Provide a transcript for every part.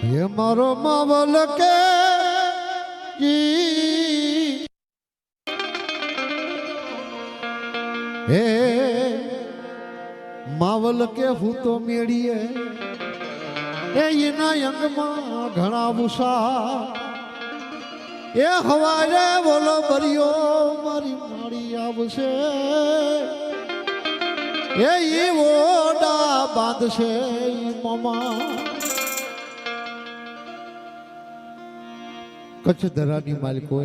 હે મારો માવલ કે જી. હે, માવલ કે હું તો મેળીએ. એ એના અંગમાં ઘણા ભૂસા એ હવારે બોલો ભર્યો મારી માળી આવશે. એ ઈ ઓડા બાંધશે મામા. કચ્છ ધરાની માલિકો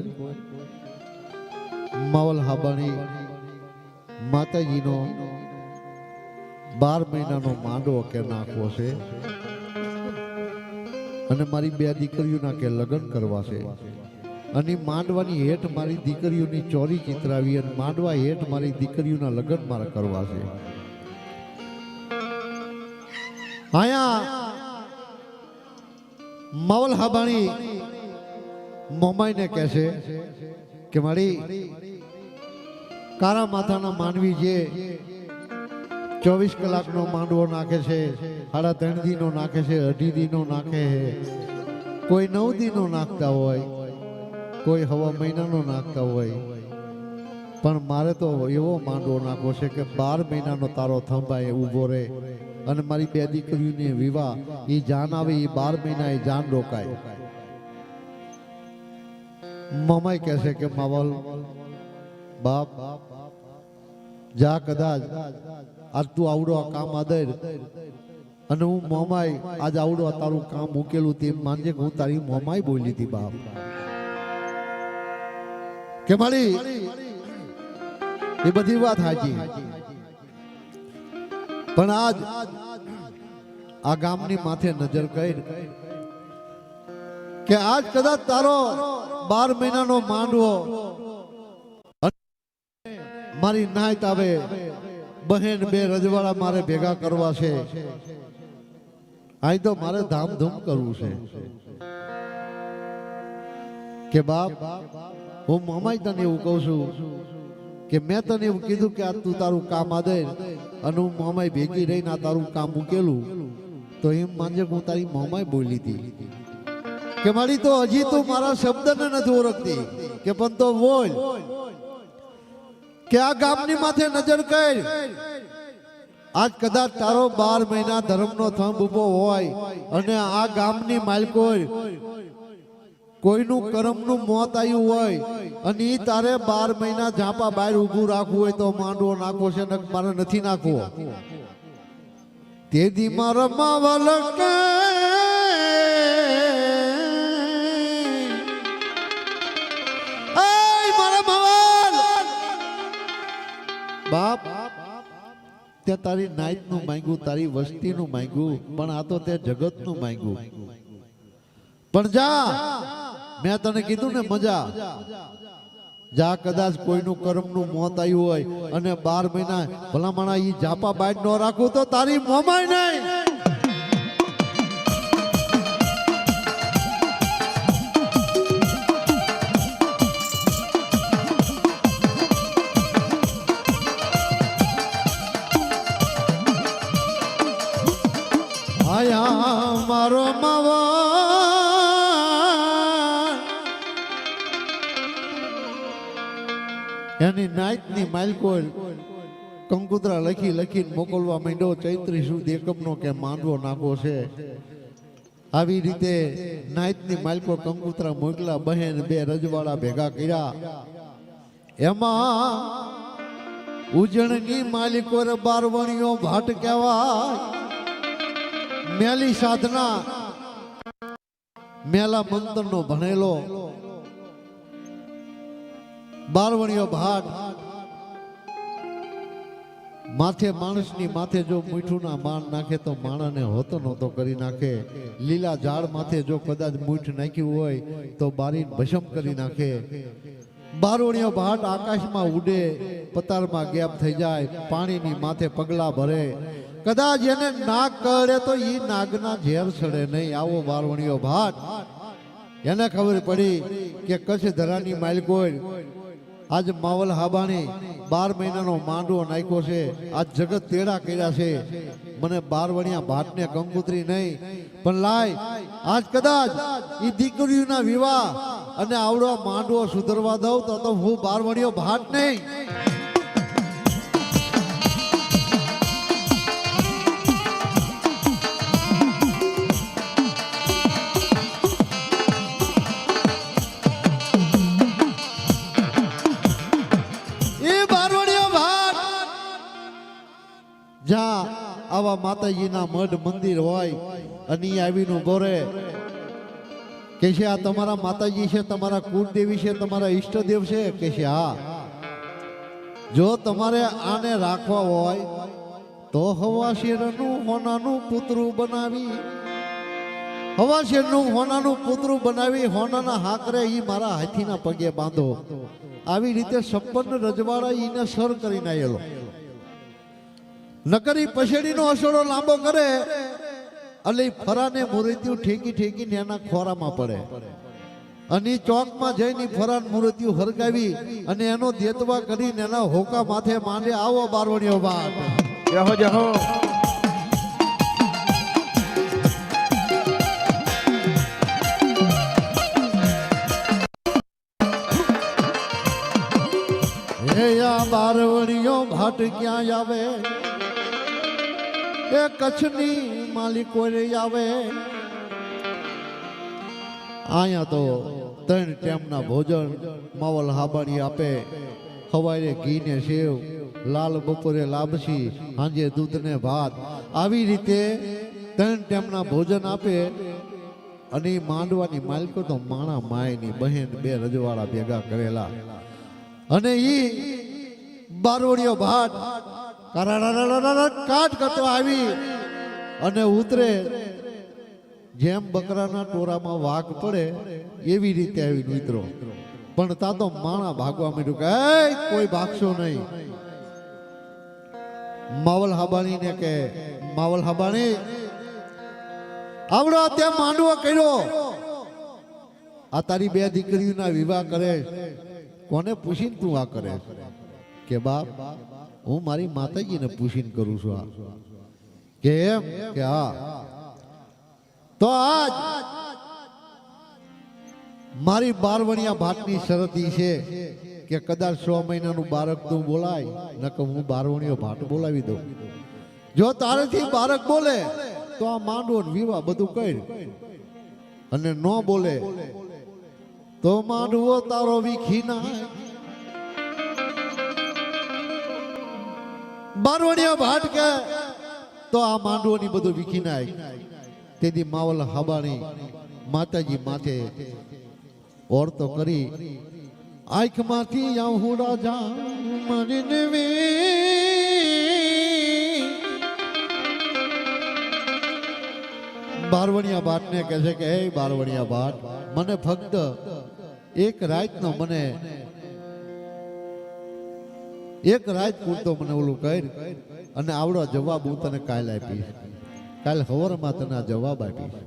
માવલ હાબાણી માતાજીનો બાર મહિનાનો માંડવો કે નાખવો છે અને મારી બે દીકરીઓના કે લગ્ન કરવા છે. અને માંડવાની હેઠ મારી દીકરીઓની ચોરી ચિતરાવી અને માંડવા હેઠ મારી દીકરીઓના લગ્ન મારે કરવા છે. અહીંયા માવલ હાબાણી મોમાઈને કહે છે કે મારી કારા માથાના માનવી જે ચોવીસ કલાકનો માંડવો નાખે છે, સાડા ત્રણ દીનો નાખે છે, અઢી દીનો નાખે છે, કોઈ નવ દીનો નાખતા હોય, કોઈ હવા મહિનાનો નાખતા હોય, પણ મારે તો એવો માંડવો નાખવો છે કે બાર મહિનાનો તારો થંભાય ઊભો રહે અને મારી બે દીકરીઓને વિવાહ, એ જાન આવે, એ બાર મહિના એ જાન રોકાય. મમાઈ કહે છે કે માવલ બાપ જા કદાચ. આજ તું આવડો આ કામ આદર. અને હું મોમાઈ આજ આવડો આ તારું કામ મૂકેલું તે માનજે કે હું તારી મોમાઈ બોલી હતી, બાપ. કે મારી એ બધી વાત હાજી પણ આજ આ ગામની માથે નજર કરી કે આજ કદાચ તારો બાર મહિનાનો માંડવો. મારી નાયત આવે. બહેન બે રજવાડા મારે ભેગા કરવા છે. અહીં તો મારે ધામધૂમ કરવું છે. કે બાપ, હું મમાઈ તને એવું કહું છું કે મેં તને એવું કીધું કે આ તું તારું કામ આદે અને હું મામાય ભેગી રહીને આ તારું કામ મૂકેલું તો એમ માનજે હું તારી મામાય બોલી હતી. કે મારી તો હજી તું મારા શબ્દને નથી ઓળખતી. કે પણ તો બોલ. કે આ ગામની માથે નજર કર. આજ કદાચ તારો બાર મહિના ધર્મનો થંભ ઊભો હોય અને આ ગામની માલકો કોઈનું કરમનું મોત આવ્યું હોય અને એ તારે બાર મહિના ઝાંપા બહાર ઊભું રાખવું હોય તો માંડવો નાખવો છે ને મારે નથી નાખવો. તેથી મારા માવલ બાપ તે તારી નાઈટનું માંગ્યું, તારી વસ્તી નું માંગ્યું, પણ આ તો તે જગતનું માંગ્યું. પણ જા, મેં તને કીધું ને મજા. જા કદાચ કોઈનું કર્મનું મોત આવ્યું હોય અને બાર મહિના ભલામણા ઈ જાપા બાઈટ ન રાખું તો તારી મોમાય નહીં. એની નાઈટની માલકો કંકુતરા લખી લખીને મોકલવા માંડ્યો, ચૈત્રી સુધી એકમનો કે માંડવો નાખો છે. આવી રીતે નાઈટની માલકો કંકુતરા મોકલા, બહેન બે રજવાડા ભેગા કર્યા. એમાં ઉજણની માલિકો બારવણીઓ ભાટ કહેવાય. મેલી સાધના, મેલા મંત્રનો ભણેલો બારવણીયો ભાટ. માથે માણસની માથે જો મીઠુંના માણ નાખે તો માણસને હોતો નહોતો કરી નાખે. લીલા ઝાડ માથે જો કદાચ મીઠ નાખ્યું હોય તો બારી ભસમ કરી નાખે. બારોણીઓ ભાટ આકાશમાં ઉડે, પતારમાં ગેપ થઈ જાય, પાણીની માથે પગલા ભરે. કદાચ એને નાગ કરે તો એ નાગના ઝેર સડે નહીં. આવો બારવણીઓ ભાટ. એને ખબર પડી કે કચ્છ ધરાની માલિકોય આજ માવલ હાબાણી બાર મહિનાનો માંડવો નાખ્યો છે. આ જગત તેડા કર્યા છે. મને બાર વણિયા ભાટને કંકુતરી નહીં, પણ લાય, આજ કદાચ એ દીકરીઓના વિવાહ અને આવડો માંડવો સુધરવા દઉં તો હું બાર વણિયો ભાટ નહીં. આવા માતાજીના મઢ મંદિર હોય, અને આવીને ઊભો રહે. કે છે, આ તમારા માતાજી છે, તમારા કુળદેવી છે, તમારા ઈષ્ટદેવ છે? કે છે, હા. જો તમારે આને રાખવા હોય, તો હવા શેરનું હોનાનું પુતરું બનાવી. હવા શેરનું હોનાનું પુતરું બનાવી, હોનાના હાકરે એ મારા હાથીના પગે બાંધો. આવી રીતે સંપન્ન રજવાડા એને સર કરીને આવેલો નકરી પછેડીનો અસરો લાંબો કરે એટલે ફરાને મૂર્તિઓ ઠેકી ઠેકીને એના ખોરામાં પડે. અને ચોકમાં જઈને ફરાન મૂર્તિઓ હરગાવી અને એનો દેતવા કરીને એના હોકા માથે માંડે. આવો બારવણીઓ બાદ જહો જહો. હે આ બારવણીઓ ભાટ ક્યાં આવે? એ કચ્છની માલિકો આવે? અહીંયા તો ત્રણ ટાઈમના ભોજન માવલ હાબાણી આપે. સવારે ઘી ને સેવ, લાલ બપોરે લાપસી સાંજે દૂધ ને ભાત. આવી રીતે ત્રણ ટાઈમના ભોજન આપે અને માંડવાની માલિકો તો માણા માયની બહેન બે રજવાડા ભેગા કરેલા. અને ઈ બારોડિયો ભાટ કાટ કરતો આવી અને ઉતરે. જેમ બકરાના ટોરામાં વાઘ પડે, એવી રીતે આવી મિત્રો પણ તા તો માણા ભાગવા માંડ્યું કે કોઈ ભાગશો નહીં. માવલ હાબાણી ને કે, માવલ હાબાણી, આવડો ત્યાં માંડવો કર્યો. આ તારી બે દીકરીઓના વિવાહ કરે. કોને પૂછીને તું આ કરે? કે બાપ, હું મારી માતાજીને પૂછીને કરું છું આ. કે એમ? કે હા. તો આજ મારી બારવણિયા ભાતની શરત છે કે કદાચ છ મહિનાનું બાળક તું બોલાય, નકર હું બારવણીઓ ભાટ બોલાવી દઉં. જો તારેથી બાળક બોલે, તો આ માંડવો ને વિવાહ બધું કઈ અને ન બોલે તો માંડવો તારો વીખી નાય બારવણીયા ભાટ કે તો આ માંડવોની બધું વીખી નાય તેથી માવલ હબાણી માતાજી માથે ઓરતો કરી આંખમાંથી આહુડા જા મરીને બારવણિયા ભાટને કહે છે કે હે બારવણિયા ભાટ મને ફક્ત એક રાતનો મને એક રાત પૂરતો મને ઓલું કહી અને આવડો જવાબ હું તને કાલ આપીશ કાલ હવરમાં તને જવાબ આપીશ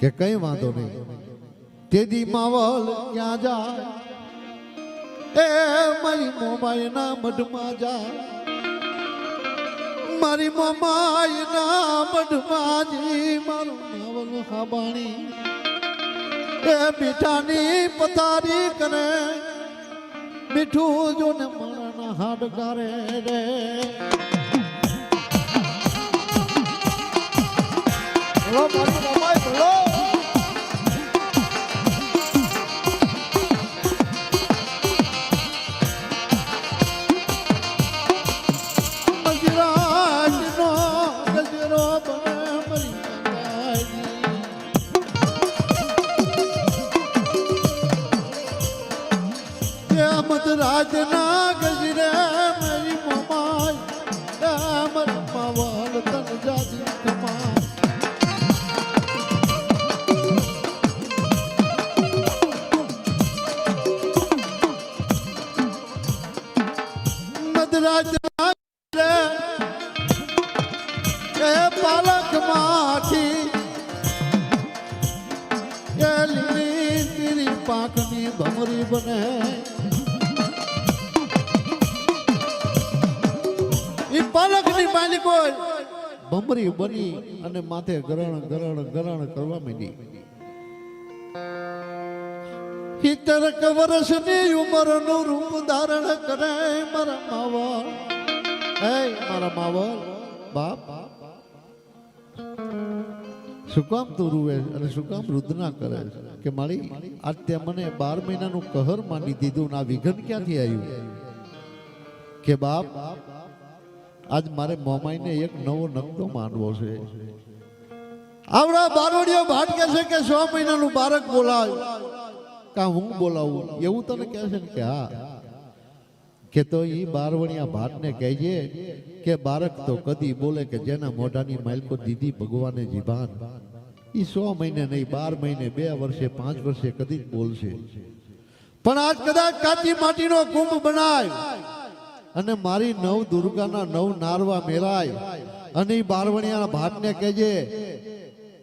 કે કઈ વાંધો નહીં. તેદી માવલ ક્યાં જા એ મારી મોમાઈના મઢમાં જા મારી મોમાઈના મઢમાં જી મારું માવલ હાબાણી એ મીઠાની પથારી કરે. મીઠું જો ને મરણ હાડ કરે રે. બોલો મારી બની અને માથે ગરણ ગરણ ગરણ કરવા માંડી. હિતરક વર્ષની ઉંમરનું રૂપ ધારણ કરે મારા માવલ હે મારા માવલ બાપ. શું કામ તું રૂવે અને શું કામ રુદના કરે? કે મારી આ તે મને બાર મહિનાનું કહર માની દીધું ને આ વિઘન ક્યાંથી આવ્યું? કે બાપ આજ મારે મોમાઈને એક નવો નકતો માંડવો છે. આવડા બારોડિયો ભાટ કે છે કે છ મહિનાનું બાળક બોલાવ કા હું બોલાવું? એવું તને કહે છે કે હા. કે તો એ બારવણિયા ભાટને કહેજે કે બાળક તો કદી બોલે કે જેના મોઢાની માલકો દીધી ભગવાને જીભાન. એ સો મહિને નહીં, બાર મહિને, બે વર્ષે, પાંચ વર્ષે કદી જ બોલશે. પણ આજ કદાચ કાચી માટીનો કુંભ બનાય. અને મારી નવ દુર્ગાના નવ નારવા મેરાય અને બારવણિયાના ભાટને કહેજે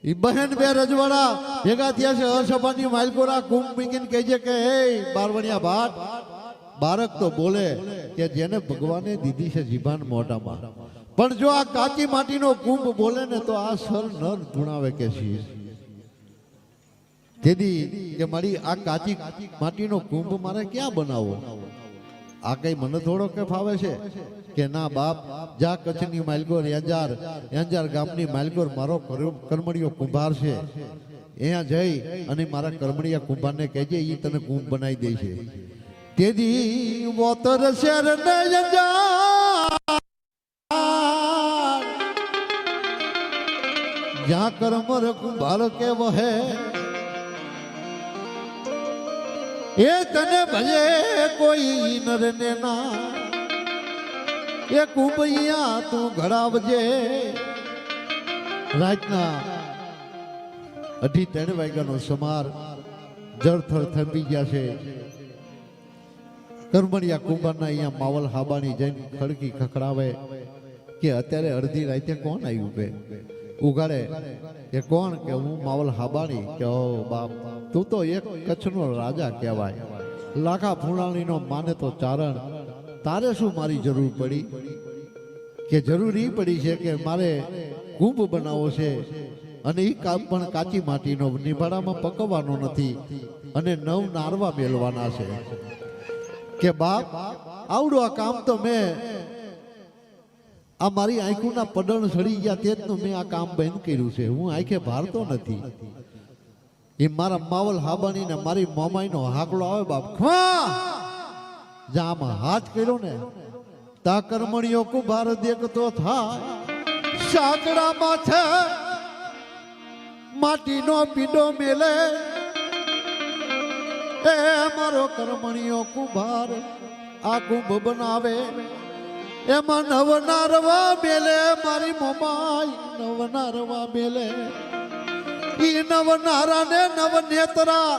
એ બહેન બે રજવાડા ભેગા થયા છે અસભાની માલકોરા કુંભ મીકીને કહેજે કે, હે બારવણિયા ભાટ બાળક તો બોલે કે, જેને ભગવાને દીધી છે જીભાન મોઢામાં. પણ જો આ કાચી માટીનો કુંભ બોલે ને તો આ સર નર ગુણાવે કે છીએ તેથી કે મારી આ કાચી માટીનો કુંભ મારે ક્યાં બનાવવો? આ કઈ મને થોડો કે ફાવે છે? કે ના, બાપ, જા કચ્છની માલગોર અંજાર અંજાર ગામની માલગોર મારો કર્મ- કર્મણીયો કુંભાર છે. અહીંયા જઈ અને મારા કર્મણીયા કુંભારને કહેજે એ તને કુંભ બનાવી દે છે. તેથી વોતર શેર ને અંજાર જ્યાં કર્મર કુંભાર કે વહે એ તને ભજે કોઈ નર ને. એ કુંભૈયા તું ઘડાવજે. રાતના અઢી ત્રણ વાગ્યાનો સમાર જળથળ થંભી ગયા છે. કરમણિયા કુંભારના અહીંયા માવલ હાબાની જઈને ખડકી ખખડાવે કે અત્યારે અડધી રાતે કોણ આવ્યું બે ઉગાડે કે કોણ કે હું માવલ હાબાણી કે ઓ બાપ? તું તો એક કચ્છનો રાજા કહેવાય. લાખા ફૂણાણીનો માને તો ચારણ. તારે શું મારી જરૂર પડી? કે જરૂર પડી છે કે મારે કુંભ બનાવવો છે અને એ કામ પણ કાચી માટીનો નિભાડામાં પકવવાનો નથી અને નવ નારવા મેળવાના છે. કે બાપ, આવડું આ કામ તો મેં આ મારી આંખોના પડણ સડી ગયા તે જ મેં આ કામ બંધ કર્યું છે. હું આંખે ભારતો નથી. એ મારા માવલ હાબાની ને મારી મોમાઈનો હાકલો આવે બાપ, ખવા! જા આમાં હાથ કર્યો ને, તા કર્મણીઓ કુભાર દેખતો થાય. સાકડામાં છે, માટીનો પીડો મેલે. એ મારો કર્મણીઓ કુભાર આ કુંભ બનાવે. એમાં નવનારવા મેલે મારી મોમાઈ નવનારવા મેલે ઈ નવનારા ને નવનેતરા,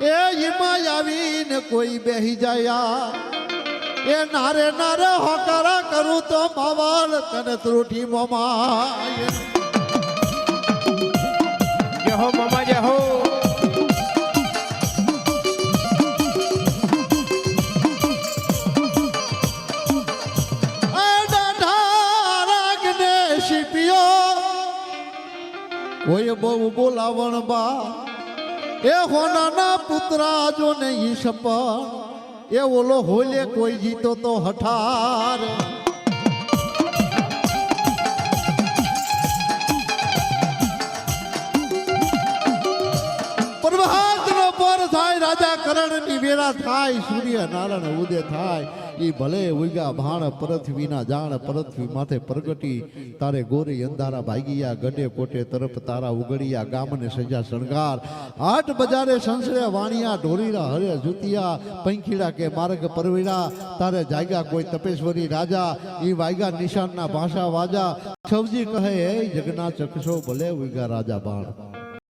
એ હિમાય આવીને કોઈ બેહી જાય. એ નારે નારે હોકારા કરું તો માવાલ તને ત્રુટી મોમાય જય હો મામા, જય હો. બહુ બોલાવણ બા. એ હોનાના પુતરા જો ને ઈ એ ઓલો હોલે કોઈ જીતો તો હઠાર. પ્રભાતનો પર થાય, રાજા કરણની વેળા થાય સૂર્ય નારાયણ ઉદય થાય. ઈ ભલે ઉગ્યા ભાણ પરથવીના જાણ પૃથ્વી માથે પ્રગટી, તારે ગોરી અંધારા ભાગીયા ગડે કોટે તરફ તારા ઉગડિયા ગામને સજા શણગાર. આઠ બજારે સંસરે વાણિયા, ઢોરીરા હરે જુતિયા, પંખીડા કે માર્ગ પરવીડા. તારે જાગ્યા કોઈ તપેશ્વરી રાજા, ઈ વાગ્યા નિશાનના ભાષા વાજા. સવજી કહે, હે જગના ચકશો ભલે ઉગ્યા રાજા બાણ